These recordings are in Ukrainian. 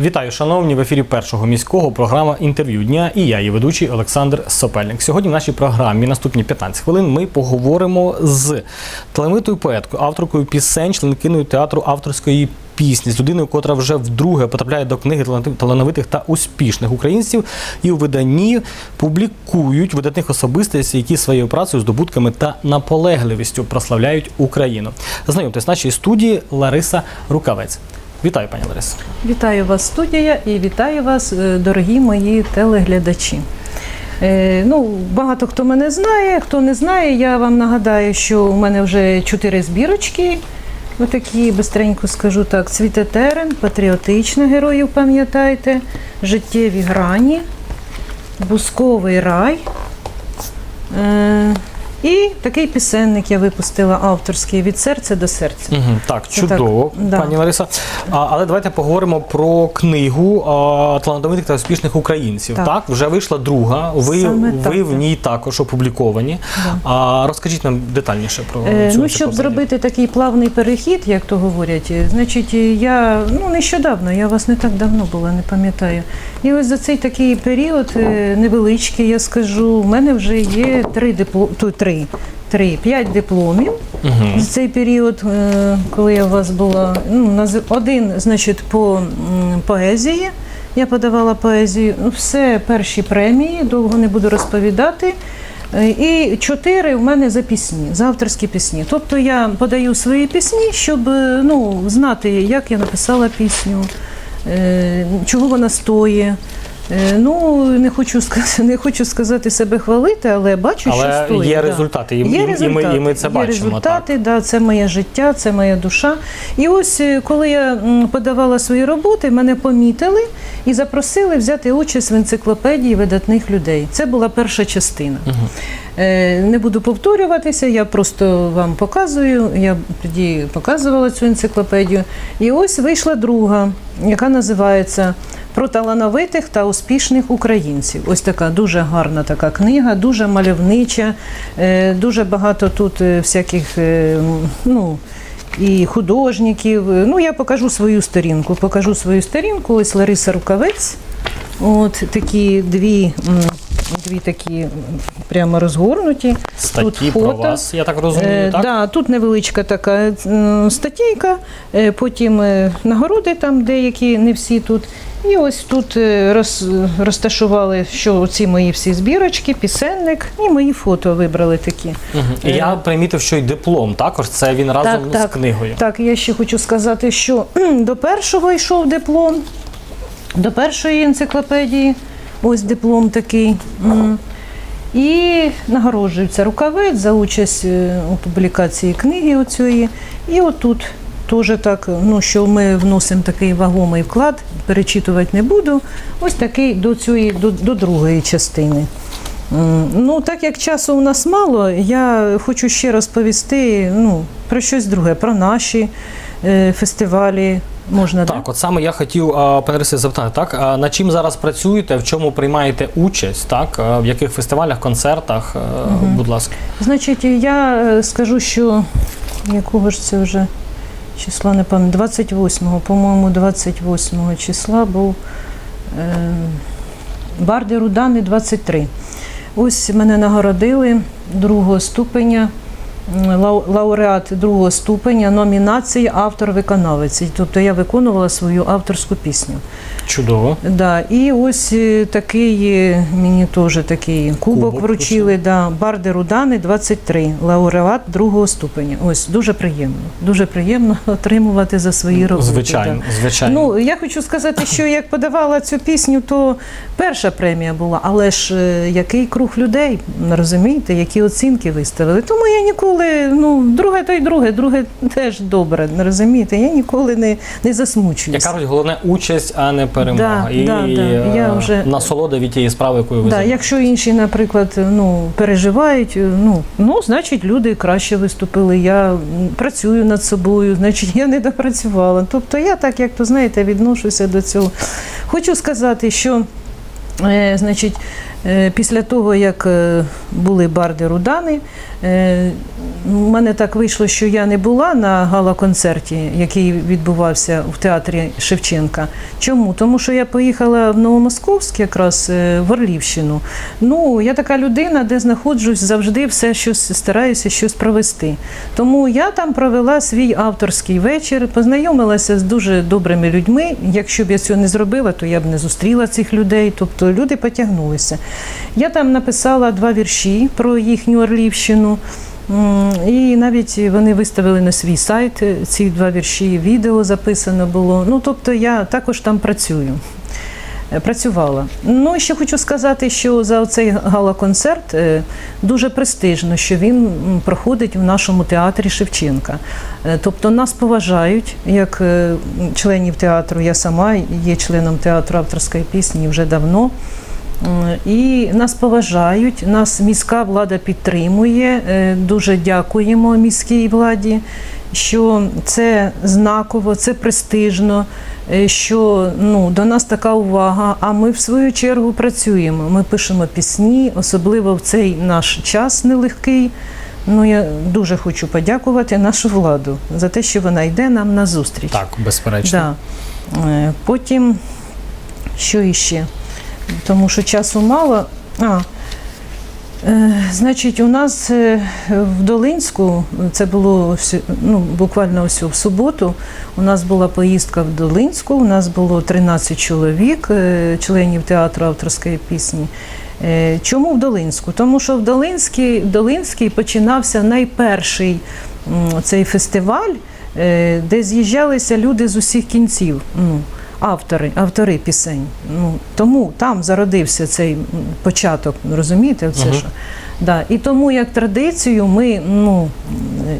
Вітаю, шановні в ефірі першого міського програма інтерв'ю дня. І я, її ведучий Олександр Сопельник. Сьогодні в нашій програмі наступні 15 хвилин ми поговоримо з талановитою поеткою, авторкою пісень, членкиною театру авторської пісні, з людиною, котра вже вдруге потрапляє до книги талановитих та успішних українців, і у виданні публікують видатних особистостей, які своєю працею, здобутками та наполегливістю прославляють Україну. Знайомтесь в нашій студії Лариса Рукавець. Вітаю, пані Лариса. Вітаю вас, студія, і вітаю вас, е, дорогі мої телеглядачі. Е, Ну, багато хто мене знає. Хто не знає, я вам нагадаю, що у мене вже чотири збірочки. Отакі, бистренько скажу так: цвіте терен, патріотична героїв, пам'ятаєте, життєві грані, бусковий рай. І такий пісенник я випустила авторський від серця до серця. Угу, так, Це чудово, так, да. пані Лариса. А, але давайте поговоримо про книгу а, талановитих та успішних українців. Так. Так. вже вийшла друга. Ви, Саме ви так, в ній також опубліковані. Да. А розкажіть нам детальніше про Е, цю Ну, щоб зробити такий плавний перехід, як то говорять, значить, я ну нещодавно, я вас не так давно була, не пам'ятаю. І ось за цей такий період е, невеличкий, я скажу, в мене вже є три дипло... ту, три, три, п'ять дипломів. Угу. За цей період, е, коли я у вас була, ну, один, значить, по поезії. Я подавала поезію. Ну, все перші премії, довго не буду розповідати. Е, І чотири в мене за пісні, за авторські пісні. Тобто я подаю свої пісні, щоб е, ну, знати, як я написала пісню, чого вона стоїть. Е, Ну, не хочу сказати, не хочу сказати себе хвалити, але бачу, що стоїть. є да. результати, і, Є і, і, ми, результати, і ми це є бачимо. результати, да, це моє життя, це моя душа. І ось е, коли я подавала свої роботи, мене помітили і запросили взяти участь в енциклопедії видатних людей. Це була перша частина. Е, Не буду повторюватися, я просто вам показую. Я тоді показувала цю енциклопедію. І ось вийшла друга, яка називається Про талановитих та успішних українців. Ось така дуже гарна така книга, дуже мальовнича, е, дуже багато тут е, всяких. е, ну, і художників. Ну, я покажу свою сторінку. Покажу свою сторінку. Ось Лариса Рукавець. От такі дві, дві такі прямо розгорнуті. Статті Тут про вас, я так розумію, Е, так? Да, тут невеличка така статейка, потім нагороди там деякі, не всі тут. І ось тут е, роз, розташували, що ці мої всі збірочки, пісенник, і мої фото вибрали такі. І я примітив, що й диплом також це він разом з книгою. Так, я ще хочу сказати, що до першого йшов диплом, до першої енциклопедії, ось диплом такий. І нагороджується рукавець за участь е, у публікації книги оцієї. І отут теж так, ну, що ми вносимо такий вагомий вклад, перечитувати не буду. Ось такий до, цієї, до, до другої частини. Ну, так як часу у нас мало, я хочу ще розповісти ну, про щось друге, про наші е, фестивалі. Можна Так, от саме я хотів пане запитати, так а над чим зараз працюєте, в чому приймаєте участь, так а, в яких фестивалях, концертах, а, будь ласка. Значить, я е, скажу, що якого ж це вже числа, не пам'ятаю, 28-го, по-моєму, 28-го числа був е, Барди Рудани 23. Ось мене нагородили другого ступеня, лауреат другого ступеня, номінації автор-виконавець. Тобто я виконувала свою авторську пісню. Чудово. Да, і ось е, такий е, мені теж такий кубок, Кубок вручили. Да, Барди Рудани 23, лауреат другого ступеня. Ось дуже приємно. Дуже приємно отримувати за свої роботи. Звичайно, да. звичайно. Ну, я хочу сказати, що як подавала цю пісню, то перша премія була, але ж е, який круг людей, розумієте, які оцінки виставили. Тому я ніколи, ну, друге то й друге, друге теж добре, розумієте, я ніколи не, не засмучуюся. кажуть, головне участь, а не перемога. Да, і да, да. Я е, вже- насолода від тієї справи, якою ви Да, якщо інші, наприклад, ну переживають, ну ну значить люди краще виступили. Я працюю над собою, значить я не допрацювала. Тобто я так, як то знаєте, відношуся до цього. Хочу сказати, що е, значить, е, після того, як е, були барди Рудани, е, У мене так вийшло, що я не була на гала-концерті, який відбувався в театрі Шевченка. Чому? Тому що я поїхала в Новомосковськ, якраз е, в Орлівщину. Ну, я така людина, де знаходжусь завжди все щось стараюся щось провести. Тому я там провела свій авторський вечір, познайомилася з дуже добрими людьми. Якщо б я цього не зробила, то я б не зустріла цих людей. Тобто люди потягнулися. Я там написала два вірші про їхню Орлівщину. І навіть вони виставили на свій сайт е, ці два вірші, відео записано було. Ну, тобто я також там працюю. Е, Працювала. Ну і ще хочу сказати, що за цей гала-концерт е, дуже престижно, що він проходить в нашому театрі Шевченка. Тобто нас поважають як членів театру. Я сама є членом театру авторської пісні вже давно. М, І нас поважають, нас міська влада підтримує. Е, Дуже дякуємо міській владі, що це знаково, це престижно, е, що ну, до нас така увага. А ми в свою чергу працюємо. Ми пишемо пісні, особливо в цей наш час нелегкий. Ну, я дуже хочу подякувати нашу владу за те, що вона йде нам на зустріч. Так, безперечно. Да. Е, Потім, що іще? Тому що часу мало. А, е, значить, у нас е, в Долинську, це було ну, буквально ось в суботу, у нас була поїздка в Долинську, у нас було 13 чоловік, е, членів театру авторської пісні. Чому в Долинську? Тому що в Долинській, Долинській починався найперший цей фестиваль, де з'їжджалися люди з усіх кінців. Ну, автори, автори пісень. Ну, тому там зародився цей початок, розумієте, це Мгм. що? Да. І тому як традицію ми ну,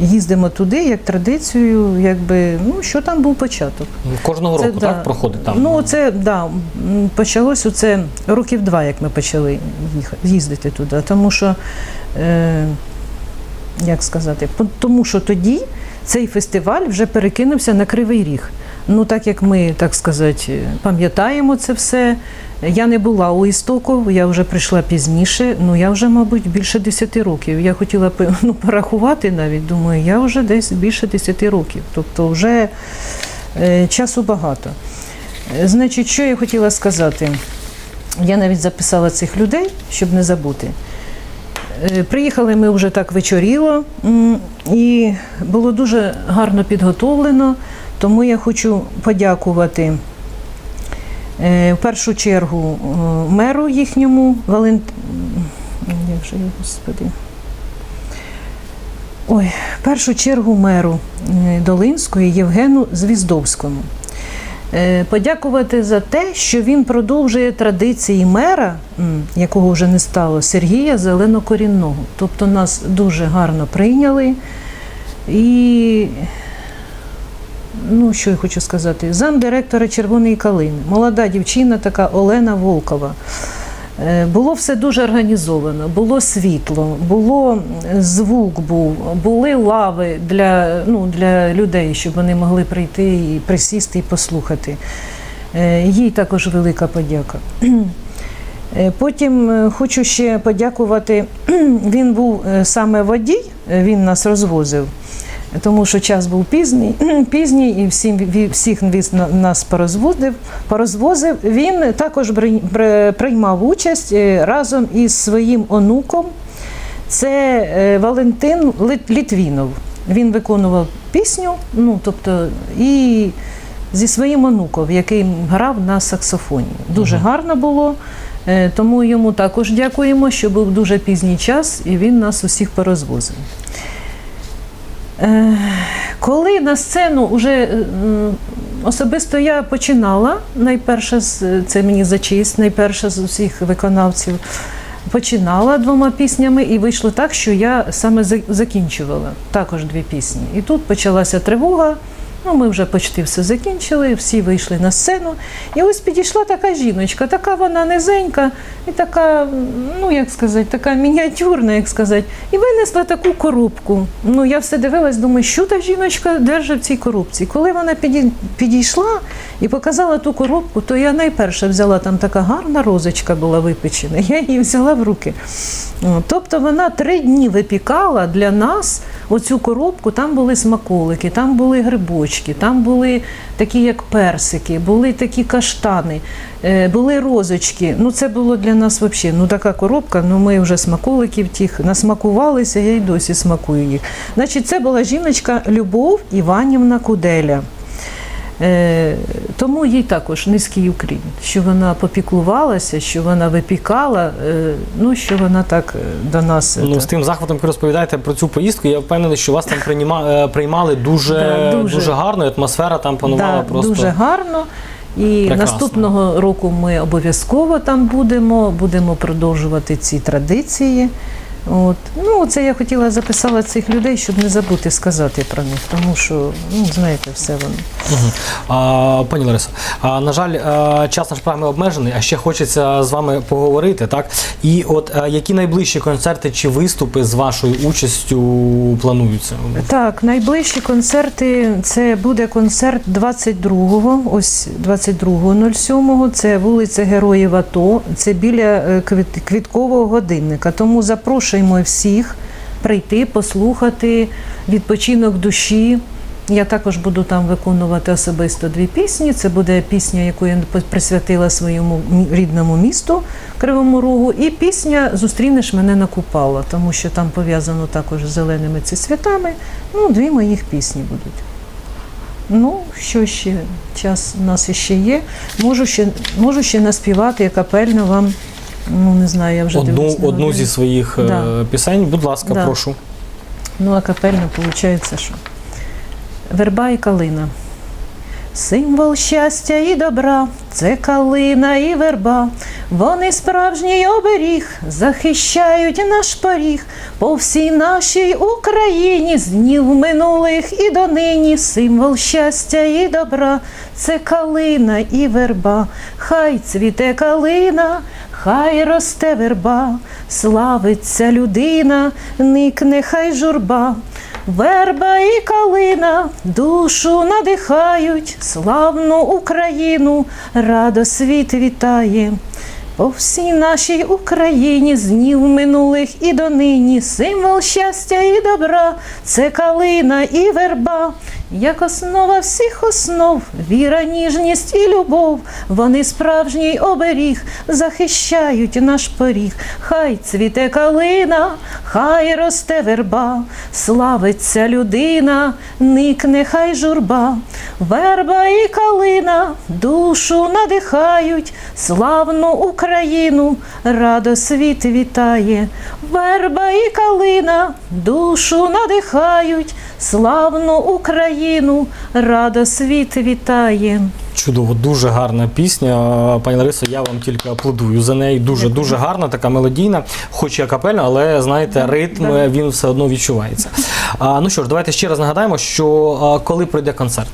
їздимо туди, як традицію, якби, ну, що там був початок. Кожного року да. так проходить там. Ну, це да, почалось оце років два, як ми почали їхати, їздити туди. Тому що, е, як сказати, тому що тоді цей фестиваль вже перекинувся на Кривий Ріг. Ну, так як ми, так сказати, пам'ятаємо це все. Я не була у істоків, я вже прийшла пізніше. Ну я вже, мабуть, більше 10 років. Я хотіла ну, порахувати навіть. Думаю, я вже десь більше 10 років. Тобто, вже е, часу багато. Е, Значить, що я хотіла сказати? Я навіть записала цих людей, щоб не забути. Е, Приїхали ми вже так вечоріло, і було дуже гарно підготовлено, тому я хочу подякувати е, в першу чергу е, меру їхньому Валент... Як же я, господи? Ой, в першу чергу меру Долинської Євгену Звіздовському. Е, Подякувати за те, що він продовжує традиції мера, якого вже не стало, Сергія Зеленокорінного. Тобто нас дуже гарно прийняли. І ну, що я хочу сказати, замдиректора Червоної калини, молода дівчина, така Олена Волкова. Е, Було все дуже організовано, було світло, було звук був, були лави для, ну, для людей, щоб вони могли прийти і присісти і послухати. Е, Їй також велика подяка. Е, Потім хочу ще подякувати. Він був саме водій, він нас розвозив, тому що час був пізній, пізній і всім всіх нас порозвозив. порозвозив. Він також приймав участь е, разом із своїм онуком. Це е, Валентин Літвінов. Він виконував пісню, ну тобто і зі своїм онуком, який грав на саксофоні. Дуже гарно було. Е, Тому йому також дякуємо, що був дуже пізній час і він нас усіх порозвозив. Е, Коли на сцену вже е, особисто я починала, найперше з- це мені за честь, найперше з усіх виконавців, починала двома піснями, і вийшло так, що я саме закінчувала також дві пісні. І тут почалася тривога. Ну, ми вже почти все закінчили, всі вийшли на сцену. І ось підійшла така жіночка, така вона низенька і така, ну як сказати, така мініатюрна, як сказати, і винесла таку коробку. Ну, я все дивилась, думаю, що та жіночка держить в цій коробці. Коли вона підійшла і показала ту коробку, то я найперше взяла там така гарна розочка була випечена. Я її взяла в руки. Тобто вона три дні випікала для нас оцю коробку, там були смаколики, там були грибочки, там були такі, як персики, були такі каштани, е, були розочки. Ну, це було для нас взагалі. Ну, така коробка, ну ми вже смаколиків тих насмакувалися, я й досі смакую їх. Значить, це була жіночка Любов Іванівна Куделя. Е, тому їй також низький уклін, що вона попіклувалася, що вона випікала, е, ну що вона так е, до нас. Ну, з тим захватом, ви розповідаєте про цю поїздку, я впевнений, що вас там прийма, приймали дуже, Да, дуже. дуже гарно, атмосфера там панувала да, просто. дуже гарно. І Прекрасно. наступного року ми обов'язково там будемо, будемо продовжувати ці традиції. От. Ну, це я хотіла записала цих людей, щоб не забути сказати про них, тому що, ну, знаєте, все воно. А, пані Ларисо, а, на жаль, час наш програми обмежений, а ще хочеться з вами поговорити. Так? І от а, які найближчі концерти чи виступи з вашою участю плануються? Так, найближчі концерти це буде концерт 22-го, ось 22.07. Це вулиця Героїв АТО, це біля е, квіт- квіткового годинника. Тому запрошуємо всіх прийти, послухати відпочинок душі. Я також буду там виконувати особисто дві пісні. Це буде пісня, яку я присвятила своєму рідному місту Кривому Рогу, і пісня Зустрінеш мене на Купала, тому що там пов'язано також з зеленими ці святами. Ну, дві моїх пісні будуть. Ну, що ще? Час у нас ще є. Можу ще, можу ще наспівати я капельно вам. Ну, не знаю, я вже Одну, дивлюсь одну зі своїх е, Да. пісень, будь ласка, Да. прошу. Ну, а капельно виходить, що верба і калина. Символ щастя і добра, це калина і верба. Вони справжній оберіг, захищають наш поріг по всій нашій Україні з днів минулих і донині. Символ щастя і добра, це калина і верба. Хай цвіте калина, хай росте верба, славиться людина, никне хай журба. Верба і калина душу надихають, славну Україну, радо світ вітає. По всій нашій Україні з днів минулих і донині символ щастя і добра, це калина і верба, як основа всіх основ, віра, ніжність і любов. Вони справжній оберіг захищають наш поріг. Хай цвіте калина, хай росте верба, славиться людина, никне хай журба. Верба і калина душу надихають, славну Україну, радо світ вітає. Верба і калина душу надихають, славну Україну, радо світ вітає. Чудово, дуже гарна пісня. Пані Ларисо, я вам тільки аплодую за неї. Дуже дуже гарна, така мелодійна, хоч і акапельна, але знаєте, ритм він все одно відчувається. А, ну що ж, давайте ще раз нагадаємо, що коли пройде концерт.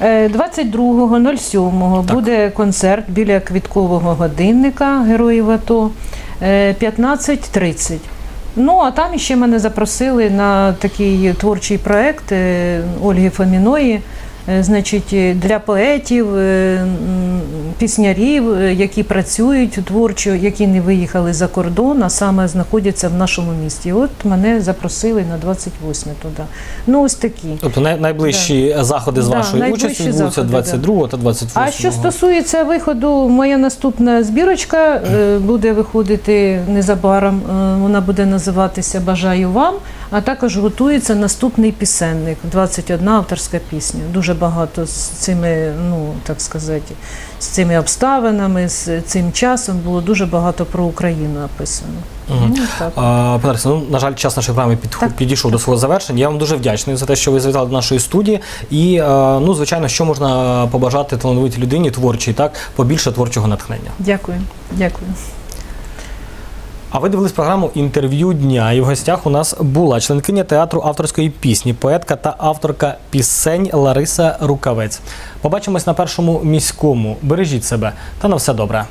Е, 22.07 Так. буде концерт біля квіткового годинника Героїв АТО е, 15.30. Ну, а там ще мене запросили на такий творчий проект е, Ольги Фоміної. Е, Значить, е, для поетів, е, піснярів, які працюють творчо, які не виїхали за кордон, а саме знаходяться в нашому місті. От мене запросили на 28 туди. Ну, ось такі. Тобто най- найближчі заходи з Да, вашої участі відбудуться заходи, 22 та 28. А що стосується виходу, моя наступна збірочка буде виходити незабаром. Вона буде називатися Бажаю вам. А також готується наступний пісенник, 21 авторська пісня. Дуже багато з цими, ну так сказати, з цими обставинами, з цим часом було дуже багато про Україну написано. Мгм. Ну. А, Пане ну, на жаль, час нашої програми під, Так. підійшов до свого завершення. Я вам дуже вдячний за те, що ви завітали до нашої студії. І, е, ну, звичайно, що можна побажати талановитій людині творчій, так, побільше творчого натхнення. Дякую, дякую. А ви дивились програму інтерв'ю дня. І в гостях у нас була членкиня театру авторської пісні, поетка та авторка пісень Лариса Рукавець. Побачимось на першому міському. Бережіть себе та на все добре.